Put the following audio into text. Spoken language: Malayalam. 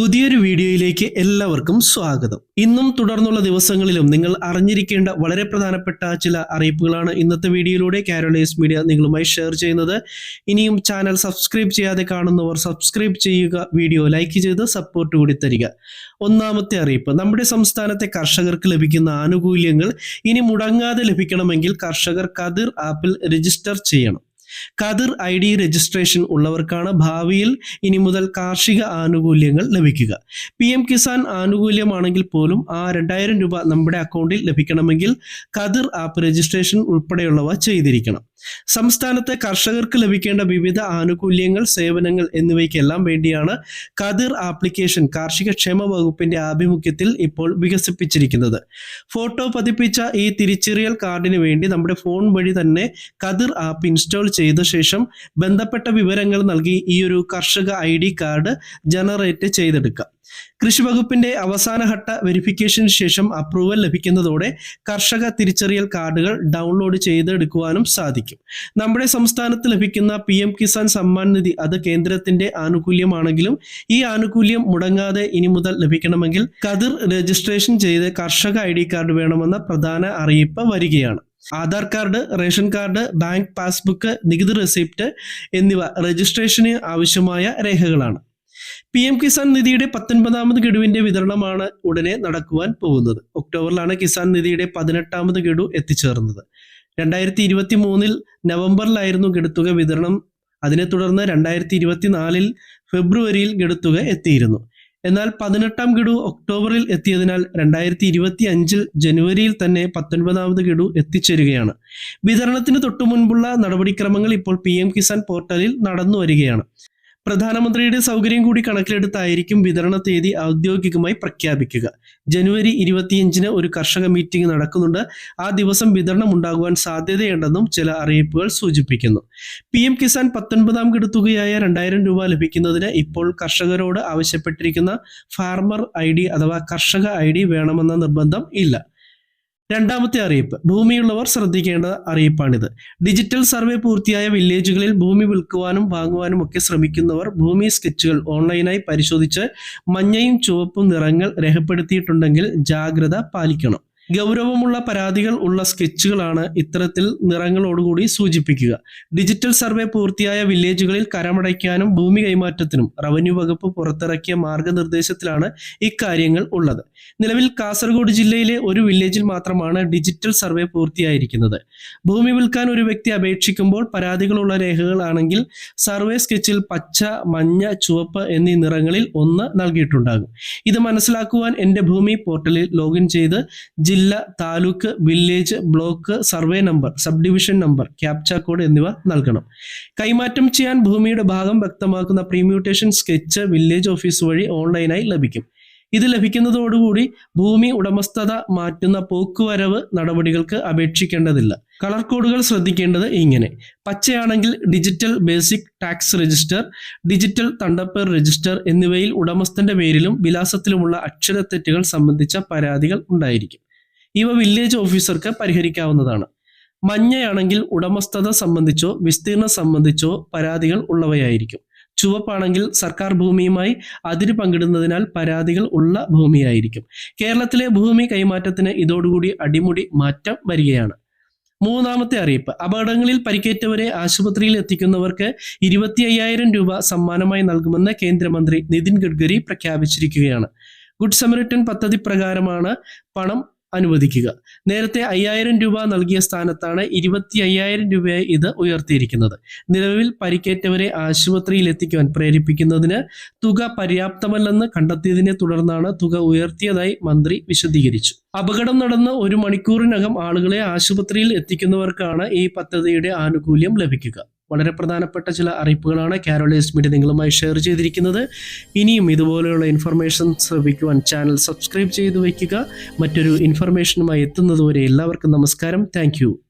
പുതിയൊരു വീഡിയോയിലേക്ക് എല്ലാവർക്കും സ്വാഗതം. ഇന്നും തുടർന്നുള്ള ദിവസങ്ങളിലും നിങ്ങൾ അറിഞ്ഞിരിക്കേണ്ട വളരെ പ്രധാനപ്പെട്ട ചില അറിയിപ്പുകളാണ് ഇന്നത്തെ വീഡിയോയിലൂടെ കാരോളൈസ് മീഡിയ നിങ്ങളുമായി ഷെയർ ചെയ്യുന്നത്. ഇനിയും ചാനൽ സബ്സ്ക്രൈബ് ചെയ്യാതെ കാണുന്നവർ സബ്സ്ക്രൈബ് ചെയ്യുക വീഡിയോ ലൈക്ക് ചെയ്ത് സപ്പോർട്ട് കൂടി തരിക. ഒന്നാമത്തെ അറിയിപ്പ് നമ്മുടെ സംസ്ഥാനത്തെ കർഷകർക്ക് ലഭിക്കുന്ന ആനുകൂല്യങ്ങൾ ഇനി മുടങ്ങാതെ ലഭിക്കണമെങ്കിൽ കർഷകർ കതിർ ആപ്പിൽ രജിസ്റ്റർ ചെയ്യണം. കതിർ ഐ ഡി രജിസ്ട്രേഷൻ ഉള്ളവർക്കാണ് ഭാവിയിൽ ഇനി മുതൽ കാർഷിക ആനുകൂല്യങ്ങൾ ലഭിക്കുക. പി എം കിസാൻ ആനുകൂല്യമാണെങ്കിൽ പോലും ആ രണ്ടായിരം രൂപ നമ്മുടെ അക്കൗണ്ടിൽ ലഭിക്കണമെങ്കിൽ കതിർ ആപ്പ് രജിസ്ട്രേഷൻ ഉൾപ്പെടെയുള്ളവ ചെയ്തിരിക്കണം. സംസ്ഥാനത്തെ കർഷകർക്ക് ലഭിക്കേണ്ട വിവിധ ആനുകൂല്യങ്ങൾ സേവനങ്ങൾ എന്നിവയ്ക്കെല്ലാം വേണ്ടിയാണ് കതിർ ആപ്ലിക്കേഷൻ കാർഷിക ക്ഷേമ വകുപ്പിന്റെ ആഭിമുഖ്യത്തിൽ ഇപ്പോൾ വികസിപ്പിച്ചിരിക്കുന്നത്. ഫോട്ടോ പതിപ്പിച്ച ഈ തിരിച്ചറിയൽ കാർഡിന് വേണ്ടി നമ്മുടെ ഫോൺ വഴി തന്നെ കതിർ ആപ്പ് ഇൻസ്റ്റാൾ ചെയ്ത ശേഷം ബന്ധപ്പെട്ട വിവരങ്ങൾ നൽകി ഈ ഒരു കർഷക ഐ കാർഡ് ജനറേറ്റ് ചെയ്തെടുക്കാം. കൃഷി വകുപ്പിന്റെ അവസാനഘട്ട വെരിഫിക്കേഷന് ശേഷം അപ്രൂവൽ ലഭിക്കുന്നതോടെ കർഷക തിരിച്ചറിയൽ കാർഡുകൾ ഡൗൺലോഡ് ചെയ്തെടുക്കുവാനും സാധിക്കും. നമ്മുടെ സംസ്ഥാനത്ത് ലഭിക്കുന്ന പി എം കിസാൻ സമ്മാൻ നിധി അത് കേന്ദ്രത്തിന്റെ ആനുകൂല്യമാണെങ്കിലും ഈ ആനുകൂല്യം മുടങ്ങാതെ ഇനി മുതൽ ലഭിക്കണമെങ്കിൽ കതിർ രജിസ്ട്രേഷൻ ചെയ്ത് കർഷക ഐ കാർഡ് വേണമെന്ന പ്രധാന അറിയിപ്പ് വരികയാണ്. Aadhaar card ration card bank passbook നികുതി റെസിപ്റ്റ് എന്നിവ രജിസ്ട്രേഷന് ആവശ്യമായ രേഖകളാണ്. പി എം കിസാൻ നിധിയുടെ പത്തൊൻപതാമത് ഗഡുവിന്റെ വിതരണമാണ് ഉടനെ നടക്കുവാൻ പോകുന്നത്. ഒക്ടോബറിലാണ് കിസാൻ നിധിയുടെ പതിനെട്ടാമത് ഗഡു എത്തിച്ചേർന്നത്. രണ്ടായിരത്തി ഇരുപത്തി മൂന്നിൽ നവംബറിലായിരുന്നു ഗഡുത്തുക വിതരണം. അതിനെ തുടർന്ന് രണ്ടായിരത്തി ഇരുപത്തിനാലിൽ ഫെബ്രുവരിയിൽ ഗഡുത്തുക എത്തിയിരുന്നു. എന്നാൽ പതിനെട്ടാം ഗഡു ഒക്ടോബറിൽ എത്തിയതിനാൽ രണ്ടായിരത്തി ഇരുപത്തി അഞ്ചിൽ ജനുവരിയിൽ തന്നെ പത്തൊൻപതാമത് ഗഡു എത്തിച്ചേരുകയാണ്. വിതരണത്തിന് തൊട്ടു മുൻപുള്ള നടപടിക്രമങ്ങൾ ഇപ്പോൾ പി എം കിസാൻ പോർട്ടലിൽ നടന്നു വരികയാണ് പ്രധാനമന്ത്രിയുടെ സൗകര്യം കൂടി കണക്കിലെടുത്തായിരിക്കും വിതരണ തീയതി ഔദ്യോഗികമായി പ്രഖ്യാപിക്കുക. ജനുവരി ഇരുപത്തിയഞ്ചിന് ഒരു കർഷക മീറ്റിംഗ് നടക്കുന്നുണ്ട്. ആ ദിവസം വിതരണം ഉണ്ടാകുവാൻ സാധ്യതയുണ്ടെന്നും ചില അറിയിപ്പുകൾ സൂചിപ്പിക്കുന്നു. പി എം കിസാൻ പത്തൊൻപതാം ഗഡുത്തുകയായ രണ്ടായിരം രൂപ ലഭിക്കുന്നതിന് ഇപ്പോൾ കർഷകരോട് ആവശ്യപ്പെട്ടിരിക്കുന്ന ഫാർമർ ഐ അഥവാ കർഷക ഐ വേണമെന്ന നിർബന്ധം ഇല്ല. രണ്ടാമത്തെ അറിയിപ്പ്. ഭൂമിയുള്ളവർ ശ്രദ്ധിക്കേണ്ട അറിയിപ്പാണിത്. ഡിജിറ്റൽ സർവേ പൂർത്തിയായ വില്ലേജുകളിൽ ഭൂമി വിൽക്കുവാനും വാങ്ങുവാനും ഒക്കെ ശ്രമിക്കുന്നവർ ഭൂമി സ്കെച്ചുകൾ ഓൺലൈനായി പരിശോധിച്ച് മഞ്ഞയും ചുവപ്പും നിറങ്ങൾ രേഖപ്പെടുത്തിയിട്ടുണ്ടെങ്കിൽ ജാഗ്രത പാലിക്കണം. ഗൗരവമുള്ള പരാതികൾ ഉള്ള സ്കെച്ചുകളാണ് ഇത്തരത്തിൽ നിറങ്ങളോടുകൂടി സൂചിപ്പിക്കുക. ഡിജിറ്റൽ സർവേ പൂർത്തിയായ വില്ലേജുകളിൽ കരമടയ്ക്കാനും ഭൂമി കൈമാറ്റത്തിനും റവന്യൂ വകുപ്പ് പുറത്തിറക്കിയ മാർഗനിർദ്ദേശത്തിലാണ് ഇക്കാര്യങ്ങൾ ഉള്ളത്. നിലവിൽ കാസർഗോഡ് ജില്ലയിലെ ഒരു വില്ലേജിൽ മാത്രമാണ് ഡിജിറ്റൽ സർവേ പൂർത്തിയായിരിക്കുന്നത്. ഭൂമി വിൽക്കാൻ ഒരു വ്യക്തി അപേക്ഷിക്കുമ്പോൾ പരാതികളുള്ള രേഖകളാണെങ്കിൽ സർവേ സ്കെച്ചിൽ പച്ച മഞ്ഞ ചുവപ്പ് എന്നീ നിറങ്ങളിൽ ഒന്ന് നൽകിയിട്ടുണ്ടാകും. ഇത് മനസ്സിലാക്കുവാൻ എന്റെ ഭൂമി പോർട്ടലിൽ ലോഗിൻ ചെയ്ത് ജില്ല taluk village block survey number sub division number captcha code എന്നിവ നൽകണം. കൈമാറ്റം ചെയ്യാൻ ഭൂമിയുടെ ഭാഗം വ്യക്തമാക്കുന്ന പ്രീമ്യൂട്ടേഷൻ സ്കെച്ച് വില്ലേജ് ഓഫീസ് വഴി ഓൺലൈനായി ലഭിക്കും. ഇത് ലഭിക്കുന്നതോടുകൂടി ഭൂമി ഉടമസ്ഥത മാറ്റുന്ന പോക്കുവരവ് നടപടികൾക്ക് അപേക്ഷിക്കേണ്ടതില്ല. കളർ കോഡുകൾ ശ്രദ്ധിക്കേണ്ടത് ഇങ്ങനെ. പച്ചയാണെങ്കിൽ digital basic tax register digital തണ്ടപ്പേർ register എന്നിവയിൽ ഉടമസ്ഥന്റെ പേരിലും വിലാസത്തിലുമുള്ള അക്ഷരത്തെറ്റുകൾ സംബന്ധിച്ച പരാതികൾ ഉണ്ടായിരിക്കും. ഇവ വില്ലേജ് ഓഫീസർക്ക് പരിഹരിക്കാവുന്നതാണ്. മഞ്ഞയാണെങ്കിൽ ഉടമസ്ഥത സംബന്ധിച്ചോ വിസ്തീർണം സംബന്ധിച്ചോ പരാതികൾ ഉള്ളവയായിരിക്കും. ചുവപ്പാണെങ്കിൽ സർക്കാർ ഭൂമിയുമായി അതിര് പങ്കിടുന്നതിനാൽ പരാതികൾ ഉള്ള ഭൂമിയായിരിക്കും. കേരളത്തിലെ ഭൂമി കൈമാറ്റത്തിന് ഇതോടുകൂടി അടിമുടി മാറ്റം വരികയാണ്. മൂന്നാമത്തെ അറിയിപ്പ്. അപകടങ്ങളിൽ പരിക്കേറ്റവരെ ആശുപത്രിയിൽ എത്തിക്കുന്നവർക്ക് ഇരുപത്തി അയ്യായിരം രൂപ സമ്മാനമായി നൽകുമെന്ന് കേന്ദ്രമന്ത്രി നിതിൻ ഗഡ്കരി പ്രഖ്യാപിച്ചിരിക്കുകയാണ്. ഗുഡ് സമരറ്റൻ പദ്ധതി പ്രകാരമാണ് പണം അനുവദിക്കുക. നേരത്തെ അയ്യായിരം രൂപ നൽകിയ സ്ഥാനത്താണ് ഇരുപത്തി അയ്യായിരം രൂപയായി ഇത് ഉയർത്തിയിരിക്കുന്നത്. നിലവിൽ പരിക്കേറ്റവരെ ആശുപത്രിയിൽ എത്തിക്കുവാൻ പ്രേരിപ്പിക്കുന്നതിന് തുക പര്യാപ്തമല്ലെന്ന് കണ്ടെത്തിയതിനെ തുടർന്നാണ് തുക ഉയർത്തിയതായി മന്ത്രി വിശദീകരിച്ചു. അപകടം നടന്ന് ഒരു മണിക്കൂറിനകം ആളുകളെ ആശുപത്രിയിൽ എത്തിക്കുന്നവർക്കാണ് ഈ പദ്ധതിയുടെ ആനുകൂല്യം ലഭിക്കുക. വളരെ പ്രധാനപ്പെട്ട ചില അറിയിപ്പുകളാണ്. കാരോളേസ് മീഡിയ നിങ്ങളുമായി ഷെയർ ചെയ്തിരിക്കുന്നത്. ഇനിയും ഇതുപോലെയുള്ള ഇൻഫർമേഷൻസ് ലഭിക്കുവാൻ ചാനൽ സബ്സ്ക്രൈബ് ചെയ്തു വയ്ക്കുക. മറ്റൊരു ഇൻഫർമേഷനുമായി എത്തുന്നതുവരെ എല്ലാവർക്കും നമസ്കാരം. താങ്ക്